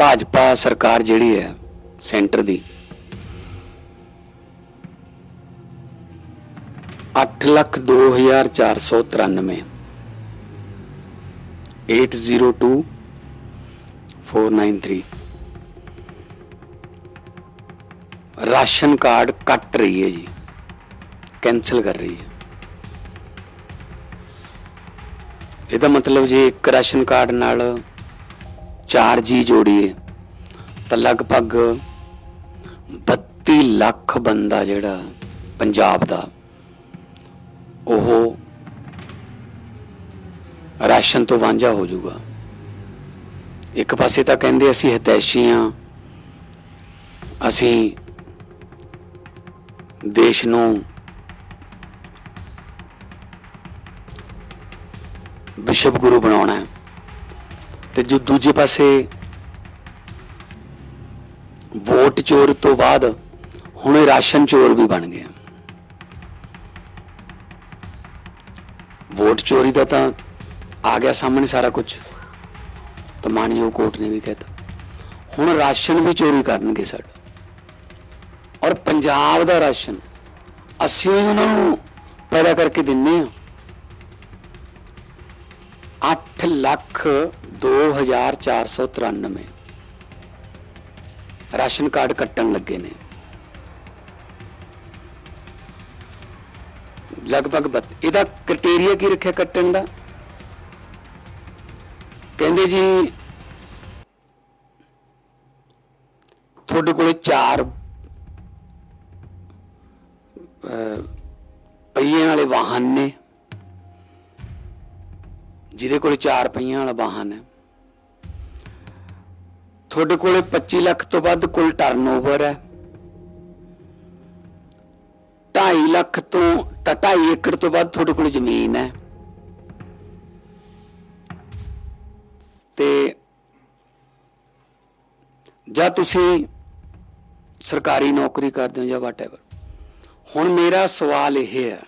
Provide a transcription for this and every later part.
ਭਾਜਪਾ ਸਰਕਾਰ ਜਿਹੜੀ ਹੈ, ਸੈਂਟਰ ਦੀ 802493 802 493 ਰਾਸ਼ਨ ਕਾਰਡ ਕੱਟ ਰਹੀ ਹੈ ਜੀ ਕੈਨਸਲ ਕਰ ਰਹੀ ਹੈ। ਇਹਦਾ ਮਤਲਬ ਜੇ ਇੱਕ ਰਾਸ਼ਨ ਕਾਰਡ ਨਾਲ ਚਾਰ ਜੀ ਜੋੜੀਏ, ਤਾਂ ਲਗਭਗ 32 ਲੱਖ ਬੰਦਾ ਜਿਹੜਾ ਪੰਜਾਬ ਦਾ, ਉਹ ਰਾਸ਼ਨ ਤੋਂ ਵਾਂਝਾ ਹੋ ਜਾਊਗਾ। ਇੱਕ ਪਾਸੇ ਤਾਂ ਕਹਿੰਦੇ ਅਸੀਂ ਹਤੈਸ਼ੀ ਹਾਂ ਅਸੀਂ ਦੇਸ਼ ਨੂੰ ਵਿਸ਼ਵ ਗੁਰੂ ਬਣਾਉਣਾ ਹੈ। ਤੇ ਜੋ ਦੂਜੇ ਪਾਸੇ ਵੋਟ ਚੋਰ ਤੋਂ ਬਾਅਦ ਹੁਣ ਇਹ ਰਾਸ਼ਨ ਚੋਰ ਵੀ ਬਣ ਗਿਆ ਵੋਟ ਚੋਰੀ ਦਾ ਤਾਂ ਆ ਗਿਆ ਸਾਹਮਣੇ ਸਾਰਾ ਕੁਝ ਤਾਂ ਮਾਨਯੋਗ ਕੋਰਟ ਨੇ ਵੀ ਕਹਿਤਾ। ਹੁਣ ਰਾਸ਼ਨ ਵੀ ਚੋਰੀ ਕਰਨਗੇ ਸਾਡਾ ਔਰ ਪੰਜਾਬ ਦਾ ਰਾਸ਼ਨ ਅਸੀਂ ਉਹਨਾਂ ਨੂੰ ਪੈਦਾ ਕਰਕੇ ਦਿੰਨੇ ਆ। 8 ਲੱਖ 2493 ਰਾਸ਼ਨ ਕਾਰਡ ਕੱਟਣ ਲੱਗੇ ਨੇ। ਲਗਭਗ ਇਹਦਾ ਕ੍ਰਾਈਟੇਰੀਆ ਕੀ ਰੱਖਿਆ ਕੱਟਣ ਦਾ? ਕਹਿੰਦੇ ਜੀ, ਤੁਹਾਡੇ ਕੋਲੇ ਚਾਰ ਪਹੀਆਂ ਵਾਲੇ ਵਾਹਨ ਨੇ। ਜਿਹਦੇ ਕੋਲ ਚਾਰ ਪਹੀਆਂ ਵਾਲਾ ਵਾਹਨ ਹੈ। ਤੁਹਾਡੇ ਕੋਲੇ 25 ਲੱਖ ਤੋਂ ਵੱਧ ਕੁੱਲ ਟਰਨਓਵਰ ਹੈ। 2.5 ਲੱਖ ਤੋਂ 2.5 ਏਕੜ ਤੋਂ ਵੱਧ ਤੁਹਾਡੇ ਕੋਲ ਜ਼ਮੀਨ ਹੈ। ਤੇ ਜਾਂ ਤੁਸੀਂ ਸਰਕਾਰੀ ਨੌਕਰੀ ਕਰਦੇ ਹੋ ਜਾਂ ਵਾਟਐਵਰ ਹੁਣ ਮੇਰਾ ਸਵਾਲ ਇਹ ਹੈ,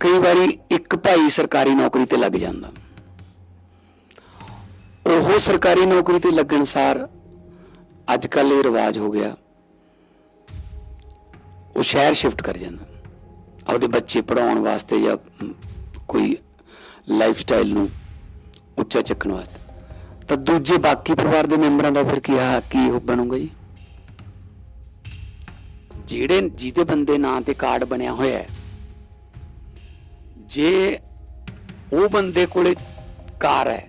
ਕਈ ਵਾਰੀ ਇੱਕ ਭਾਈ ਸਰਕਾਰੀ ਨੌਕਰੀ ਤੇ ਲੱਗ ਜਾਂਦਾ। ਉਹ ਸਰਕਾਰੀ ਨੌਕਰੀ ਤੇ ਲੱਗਣ ਸਾਰ ਅੱਜ ਕੱਲ ਇਹ ਰਿਵਾਜ ਹੋ ਗਿਆ। ਉਹ ਸ਼ਹਿਰ ਸ਼ਿਫਟ ਕਰ ਜਾਂਦਾ। ਆਪਦੇ ਬੱਚੇ ਪੜਾਉਣ ਵਾਸਤੇ ਜਾਂ ਕੋਈ ਲਾਈਫ ਸਟਾਈਲ ਨੂੰ ਉੱਚਾ ਚੱਕਣ ਵਾਸਤੇ। ਤਾਂ ਦੂਜੇ ਬਾਕੀ ਪਰਿਵਾਰ ਦੇ ਮੈਂਬਰਾਂ ਦਾ ਫਿਰ ਕੀ ਆ ਕੀ ਉਹ ਬਣੂਗਾ ਜੀ? ਜਿਹੜੇ ਜਿਹਦੇ ਬੰਦੇ ਨਾਂ ਤੇ ਕਾਰਡ ਬਣਿਆ ਹੋਇਆ ਹੈ, ਜੇ ਉਹ ਬੰਦੇ ਕੋਲੇ ਕਾਰ ਹੈ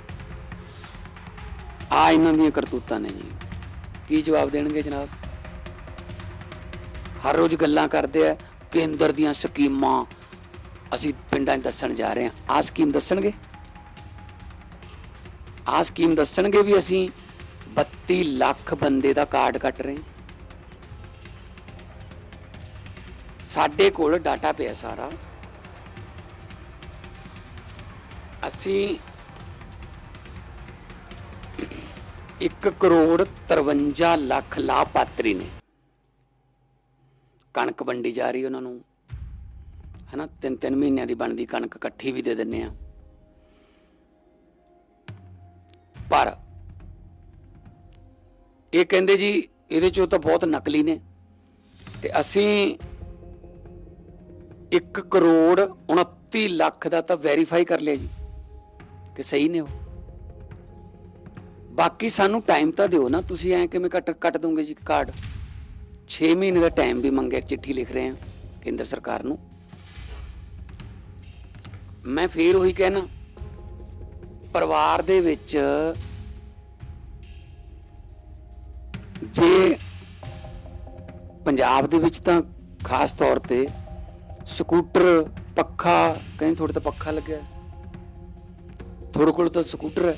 ਆ ਇਹਨਾਂ ਦੀਆਂ ਕਰਤੂਤਾਂ ਨੇ ਜੀ। ਕੀ ਜਵਾਬ ਦੇਣਗੇ ਜਨਾਬ? ਹਰ ਰੋਜ਼ ਗੱਲਾਂ ਕਰਦੇ ਆ, ਕੇਂਦਰ ਦੀਆਂ ਸਕੀਮਾਂ ਅਸੀਂ ਪਿੰਡਾਂ 'ਚ ਦੱਸਣ ਜਾ ਰਹੇ ਹਾਂ। ਆ ਸਕੀਮ ਦੱਸਣਗੇ? ਆ ਸਕੀਮ ਦੱਸਣਗੇ ਵੀ ਅਸੀਂ 32 ਲੱਖ ਬੰਦੇ ਦਾ ਕਾਰਡ ਕੱਟ ਰਹੇ ਸਾਡੇ ਕੋਲ ਡਾਟਾ ਪਿਆ ਸਾਰਾ। ਅਸੀਂ 1 ਕਰੋੜ 53 ਲੱਖ ਲਾਭਪਾਤਰੀ ਨੇ। ਕਣਕ ਵੰਡੀ ਜਾ ਰਹੀ ਉਹਨਾਂ ਨੂੰ। ਹਨਾ ਤਿੰਨ ਤਿੰਨ ਮਹੀਨਿਆਂ ਦੀ ਬਣਦੀ ਕਣਕ ਇਕੱਠੀ ਵੀ ਦੇ ਦਿੰਨੇ ਆ। ਪਰ ਇਹ ਕਹਿੰਦੇ ਜੀ, ਇਹਦੇ ਚੋਂ ਤਾਂ ਬਹੁਤ ਨਕਲੀ ਨੇ। ਤੇ ਅਸੀਂ 1 ਕਰੋੜ 29 ਲੱਖ ਦਾ ਤਾਂ ਵੈਰੀਫਾਈ ਕਰ ਲਿਆ ਜੀ। ਕਿ ਸਹੀ ਨੇ ਉਹ। ਬਾਕੀ ਸਾਨੂੰ ਟਾਈਮ ਤਾਂ ਦਿਓ ਨਾ। ਤੁਸੀਂ ਐ ਕਿਵੇਂ ਕੱਟ ਕੱਟ ਦੋਗੇ ਜੀ ਕਾਰਡ 6 ਮਹੀਨੇ ਦਾ ਟਾਈਮ ਵੀ ਮੰਗਿਆ ਚਿੱਠੀ ਲਿਖ ਰਹੇ ਆ ਕੇਂਦਰ ਸਰਕਾਰ ਨੂੰ। ਮੈਂ ਫੇਰ ਉਹੀ ਕਹਿਣਾ, ਪਰਿਵਾਰ ਦੇ ਵਿੱਚ ਜੇ ਪੰਜਾਬ ਦੇ ਵਿੱਚ ਤਾਂ ਖਾਸ ਤੌਰ ਤੇ ਸਕੂਟਰ, ਪੱਖਾ, ਕਹਿੰਦੇ ਥੋੜੇ ਤਾਂ ਪੱਖਾ ਲੱਗਿਆ। ਹੈ। ਤੁਹਾਡੇ ਕੋਲ ਤਾਂ ਸਕੂਟਰ ਹੈ।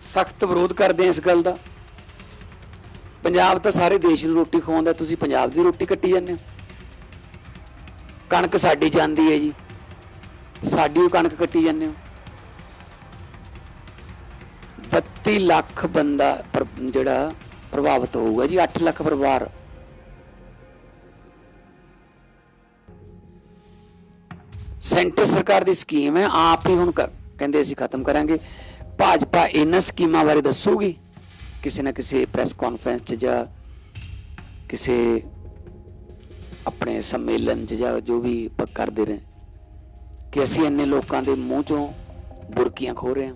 ਸਖਤ ਵਿਰੋਧ ਕਰਦੇ ਆ ਇਸ ਗੱਲ ਦਾ। ਪੰਜਾਬ ਤਾਂ ਸਾਰੇ ਦੇਸ਼ ਨੂੰ ਰੋਟੀ ਖਵਾਉਂਦਾ, ਤੁਸੀਂ ਪੰਜਾਬ ਦੀ ਰੋਟੀ ਕੱਟੀ ਜਾਂਦੇ ਹੋ। ਕਣਕ ਸਾਡੀ ਜਾਂਦੀ ਹੈ ਜੀ। ਸਾਡੀ ਉਹ ਕਣਕ ਕੱਟੀ ਜਾਂਦੇ ਹੋ। 32 ਲੱਖ ਬੰਦਾ ਜਿਹੜਾ ਪ੍ਰਭਾਵਿਤ ਹੋਊਗਾ ਜੀ 8 ਲੱਖ ਪਰਿਵਾਰ। ਸੈਂਟਰ ਸਰਕਾਰ ਦੀ ਸਕੀਮ ਹੈ, ਆਪ ਹੀ ਹੁਣ ਕਹਿੰਦੇ ਅਸੀਂ ਖਤਮ ਕਰਾਂਗੇ। ਭਾਜਪਾ ਇਹਨਾਂ ਸਕੀਮਾਂ ਬਾਰੇ ਦੱਸੂਗੀ? ਕਿਸੇ ਨਾ ਕਿਸੇ ਪ੍ਰੈਸ ਕਾਨਫਰੰਸ 'ਚ ਜਾਂ ਕਿਸੇ ਆਪਣੇ ਸੰਮੇਲਨ 'ਚ ਜਾਂ ਜੋ ਵੀ ਕਰਦੇ ਰਹੇ। ਕਿ ਅਸੀਂ ਇੰਨੇ ਲੋਕਾਂ ਦੇ ਮੂੰਹ 'ਚੋਂ ਬੁਰਕੀਆਂ ਖੋ ਰਹੇ ਹਾਂ।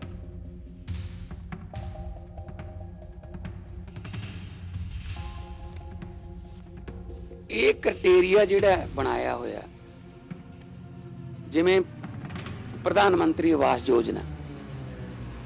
ਇਹ ਕ੍ਰਾਈਟੇਰੀਆ ਜਿਹੜਾ ਬਣਾਇਆ ਹੋਇਆ ਜਿਵੇਂ ਪ੍ਰਧਾਨ ਮੰਤਰੀ ਆਵਾਸ ਯੋਜਨਾ।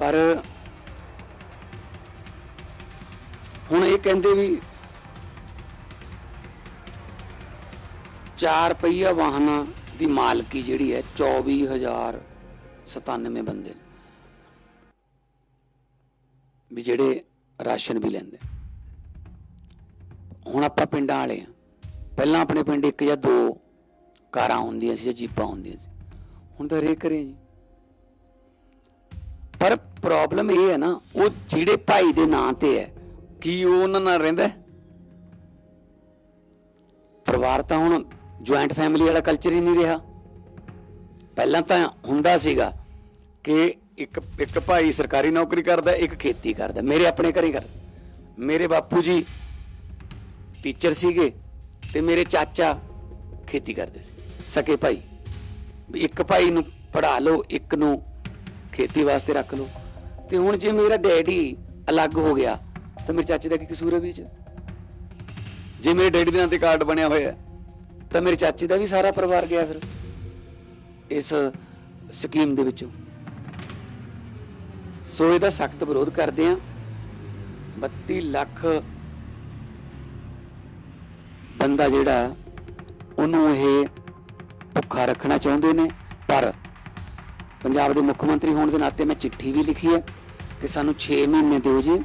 ਪਰ ਹੁਣ ਇਹ ਕਹਿੰਦੇ ਵੀ ਚਾਰ ਪਹੀਆ ਵਾਹਨਾਂ ਦੀ ਮਾਲਕੀ ਜਿਹੜੀ ਹੈ 24097 ਬੰਦੇ ਵੀ ਜਿਹੜੇ ਰਾਸ਼ਨ ਵੀ ਲੈਂਦੇ। ਹੁਣ ਆਪਾਂ ਪਿੰਡਾਂ ਵਾਲੇ ਆ ਪਹਿਲਾਂ ਆਪਣੇ ਪਿੰਡ ਇੱਕ ਜਾਂ ਦੋ ਕਾਰਾਂ ਹੁੰਦੀਆਂ ਸੀ ਜਾਂ ਜੀਪਾਂ ਹੁੰਦੀਆਂ ਸੀ। ਹੁਣ ਤਾਂ ਹਰੇਕ ਘਰੇ ਜੀ ਪਰ ਪ੍ਰੋਬਲਮ ਇਹ ਹੈ ਨਾ, ਉਹ ਜਿਹੜੇ ਭਾਈ ਦੇ ਨਾਂ ਤੇ ਹੈ, ਕੀ ਉਹ ਉਹਨਾਂ ਨਾਲ ਰਹਿੰਦਾ ਪਰਿਵਾਰ ਤਾਂ ਹੁਣ ਜੁਆਇੰਟ ਫੈਮਿਲੀ ਵਾਲਾ ਕਲਚਰ ਹੀ ਨਹੀਂ ਰਿਹਾ। ਪਹਿਲਾਂ ਤਾਂ ਹੁੰਦਾ ਸੀਗਾ ਕਿ ਇੱਕ ਇੱਕ ਭਾਈ ਸਰਕਾਰੀ ਨੌਕਰੀ ਕਰਦਾ, ਇੱਕ ਖੇਤੀ ਕਰਦਾ, ਮੇਰੇ ਆਪਣੇ ਘਰੇ ਕਰਦਾ। ਮੇਰੇ ਬਾਪੂ ਜੀ ਟੀਚਰ ਸੀਗੇ ਤੇ ਮੇਰੇ ਚਾਚਾ ਖੇਤੀ ਕਰਦੇ ਸੀ। ਸਕੇ ਭਾਈ, ਵੀ ਇੱਕ ਭਾਈ ਨੂੰ ਪੜਾ ਲਓ, ਇੱਕ ਨੂੰ ਖੇਤੀ ਵਾਸਤੇ ਰੱਖ ਲਓ। ਤੇ ਹੁਣ ਜੇ ਮੇਰਾ ਡੈਡੀ ਅਲੱਗ ਹੋ ਗਿਆ, ਤਾਂ ਮੇਰੇ ਚਾਚੇ ਦਾ ਕੀ ਕਸੂਰ ਹੈ ਵਿੱਚ ਜੇ? ਮੇਰੇ ਡੈਡੀ ਦੇ ਨਾਂ ਤੇ ਕਾਰਡ ਬਣਿਆ ਹੋਇਆ ਤਾਂ ਮੇਰੇ ਚਾਚੇ ਦਾ ਵੀ ਸਾਰਾ ਪਰਿਵਾਰ ਗਿਆ ਫਿਰ, ਇਸ ਸਕੀਮ ਦੇ ਵਿੱਚੋਂ। ਸੋ ਇਹਦਾ ਸਖਤ ਵਿਰੋਧ ਕਰਦੇ ਆ 32 ਲੱਖ ਬੰਦਾ ਜਿਹੜਾ, ਉਹਨੂੰ ਇਹ ਭੁੱਖਾ ਰੱਖਣਾ ਚਾਹੁੰਦੇ ਨੇ, ਪਰ ਪੰਜਾਬ ਦੇ ਮੁੱਖ ਮੰਤਰੀ ਹੋਣ ਦੇ ਨਾਤੇ ਮੈਂ ਚਿੱਠੀ ਵੀ ਲਿਖੀ ਹੈ ਕਿ ਸਾਨੂੰ 6 ਮਹੀਨੇ ਦਿਓ ਜੀ।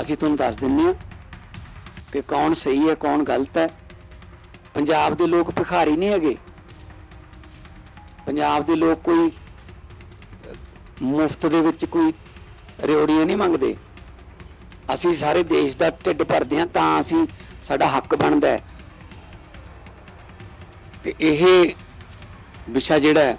ਅਸੀਂ ਤੁਹਾਨੂੰ ਦੱਸ ਦਿੰਨੇ ਆ ਕਿ ਕੌਣ ਸਹੀ ਹੈ ਕੌਣ ਗਲਤ ਹੈ। ਪੰਜਾਬ ਦੇ ਲੋਕ ਭਿਖਾਰੀ ਨਹੀਂ ਹੈਗੇ। ਪੰਜਾਬ ਦੇ ਲੋਕ ਕੋਈ ਮੁਫਤ ਦੇ ਵਿੱਚ ਕੋਈ ਰਿਓੜੀਆਂ ਨਹੀਂ ਮੰਗਦੇ। ਅਸੀਂ ਸਾਰੇ ਦੇਸ਼ ਦਾ ਢਿੱਡ ਭਰਦੇ ਹਾਂ ਤਾਂ ਅਸੀਂ ਸਾਡਾ ਹੱਕ ਬਣਦਾ ਹੈ। ਤੇ ਇਹ ਵਿਸ਼ਾ ਜਿਹੜਾ ਹੈ,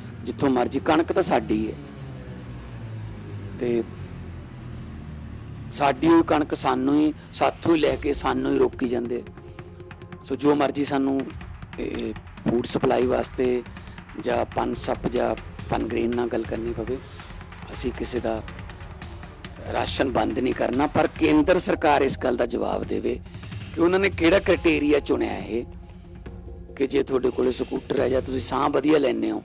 ਜਿੱਥੋਂ ਮਰਜ਼ੀ, ਕਣਕ ਤਾਂ ਸਾਡੀ ਹੈ ਤੇ ਸਾਡੀ ਹੋਈ ਕਣਕ ਸਾਨੂੰ ਹੀ, ਸਾਥੋਂ ਹੀ ਲੈ ਕੇ ਸਾਨੂੰ ਹੀ ਰੋਕੀ ਜਾਂਦੇ। ਸੋ ਜੋ ਮਰਜ਼ੀ ਸਾਨੂੰ ਫੂਡ ਸਪਲਾਈ ਵਾਸਤੇ ਜਾਂ ਪਨ ਸੱਪ ਜਾਂ ਪਨ ਗ੍ਰੇਨ ਨਾਲ ਗੱਲ ਕਰਨੀ ਪਵੇ, ਅਸੀਂ ਕਿਸੇ ਦਾ ਰਾਸ਼ਨ ਬੰਦ ਨਹੀਂ ਕਰਨਾ, ਪਰ ਕੇਂਦਰ ਸਰਕਾਰ ਇਸ ਗੱਲ ਦਾ ਜਵਾਬ ਦੇਵੇ ਕਿ ਉਹਨਾਂ ਨੇ ਕਿਹੜਾ ਕ੍ਰਾਈਟੇਰੀਆ ਚੁਣਿਆ ਇਹ, ਕਿ ਜੇ ਤੁਹਾਡੇ ਕੋਲੇ ਸਕੂਟਰ ਹੈ ਜਾਂ ਤੁਸੀਂ ਸਾਹ ਵਧੀਆ ਲੈਂਦੇ ਹੋ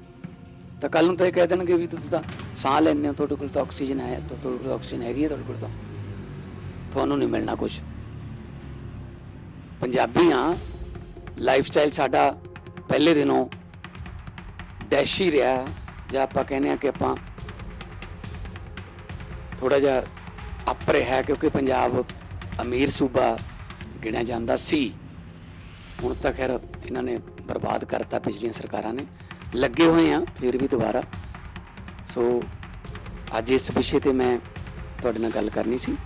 ਤਾਂ ਕੱਲ ਨੂੰ ਤਾਂ ਇਹ ਕਹਿ ਦੇਣਗੇ ਵੀ ਤੁਸੀਂ ਤਾਂ ਸਾਹ ਲੈਂਦੇ ਹੋ, ਤੁਹਾਡੇ ਕੋਲ ਤਾਂ ਆਕਸੀਜਨ ਹੈ, ਤਾਂ ਤੁਹਾਡੇ ਕੋਲ ਆਕਸੀਜਨ ਹੈਗੀ ਹੈ, ਤੁਹਾਡੇ ਕੋਲ ਤਾਂ। ਤੁਹਾਨੂੰ ਨਹੀਂ ਮਿਲਣਾ ਕੁਝ ਪੰਜਾਬੀ ਆ ਲਾਈਫ ਸਟਾਈਲ ਸਾਡਾ ਪਹਿਲੇ ਦਿਨੋਂ ਡੈਸ਼ੀ ਰਿਹਾ। ਜਾਂ ਆਪਾਂ ਕਹਿੰਦੇ ਆ ਕਿ ਆਪਾਂ ਥੋੜਾ ਜਿਹਾ ਅਪ ਰਿਹਾ ਕਿਉਂਕਿ ਪੰਜਾਬ ਅਮੀਰ ਸੂਬਾ ਗਿਣਿਆ ਜਾਂਦਾ ਸੀ। ਹੁਣ ਤਾਂ ਖੈਰ ਇਹਨਾਂ ਨੇ ਬਰਬਾਦ ਕਰਤਾ ਪਿਛਲੀਆਂ ਸਰਕਾਰਾਂ ਨੇ। ਲੱਗੇ ਹੋਏ ਆ ਫਿਰ ਵੀ ਦੁਬਾਰਾ। ਸੋ ਅੱਜ ਇਸ ਵਿਸ਼ੇ ਤੇ ਮੈਂ ਤੁਹਾਡੇ ਨਾਲ ਗੱਲ ਕਰਨੀ ਸੀ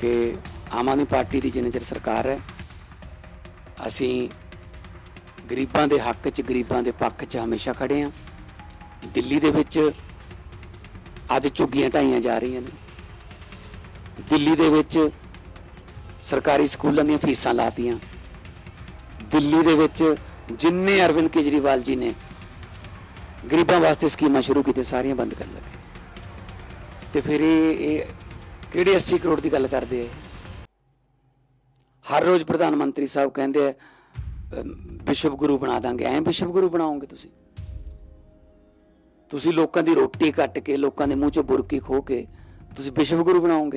ਕਿ ਆਮ ਆਦਮੀ ਪਾਰਟੀ ਦੀ ਜਿੰਨੇ ਚਿਰ ਸਰਕਾਰ ਹੈ, ਅਸੀਂ ਗਰੀਬਾਂ ਦੇ ਹੱਕ 'ਚ, ਗਰੀਬਾਂ ਦੇ ਪੱਖ 'ਚ ਹਮੇਸ਼ਾ ਖੜੇ ਆ ਦਿੱਲੀ ਦੇ ਵਿੱਚ ਅੱਜ ਝੁੱਗੀਆਂ ਢਾਈਆਂ ਜਾ ਰਹੀਆਂ ਨੇ। ਦਿੱਲੀ ਦੇ ਵਿੱਚ ਸਰਕਾਰੀ ਸਕੂਲਾਂ ਦੀਆਂ ਫੀਸਾਂ ਲਾਤੀਆਂ। ਦਿੱਲੀ ਦੇ ਵਿੱਚ ਜਿੰਨੇ ਅਰਵਿੰਦ ਕੇਜਰੀਵਾਲ ਜੀ ਨੇ ਗਰੀਬਾਂ ਵਾਸਤੇ ਸਕੀਮਾਂ ਸ਼ੁਰੂ ਕੀਤੀਆਂ, ਸਾਰੀਆਂ ਬੰਦ ਕਰਨ ਲੱਗੇ। ਤੇ ਫਿਰ ਇਹ ਕਿਹੜੇ 80 ਕਰੋੜ ਦੀ ਗੱਲ ਕਰਦੇ ਆ? ਹਰ ਰੋਜ਼ ਪ੍ਰਧਾਨ ਮੰਤਰੀ ਸਾਹਿਬ ਕਹਿੰਦੇ ਆ ਵਿਸ਼ਵ ਗੁਰੂ ਬਣਾ ਦਾਂਗੇ। ਐਂ ਵਿਸ਼ਵ ਗੁਰੂ ਬਣਾਓਗੇ ਤੁਸੀਂ? ਤੁਸੀਂ ਲੋਕਾਂ ਦੀ ਰੋਟੀ ਕੱਟ ਕੇ, ਲੋਕਾਂ ਦੇ ਮੂੰਹ ਚੋਂ ਬੁਰਕੀ ਖੋ ਕੇ, ਤੁਸੀਂ ਵਿਸ਼ਵ ਗੁਰੂ ਬਣਾਓਗੇ?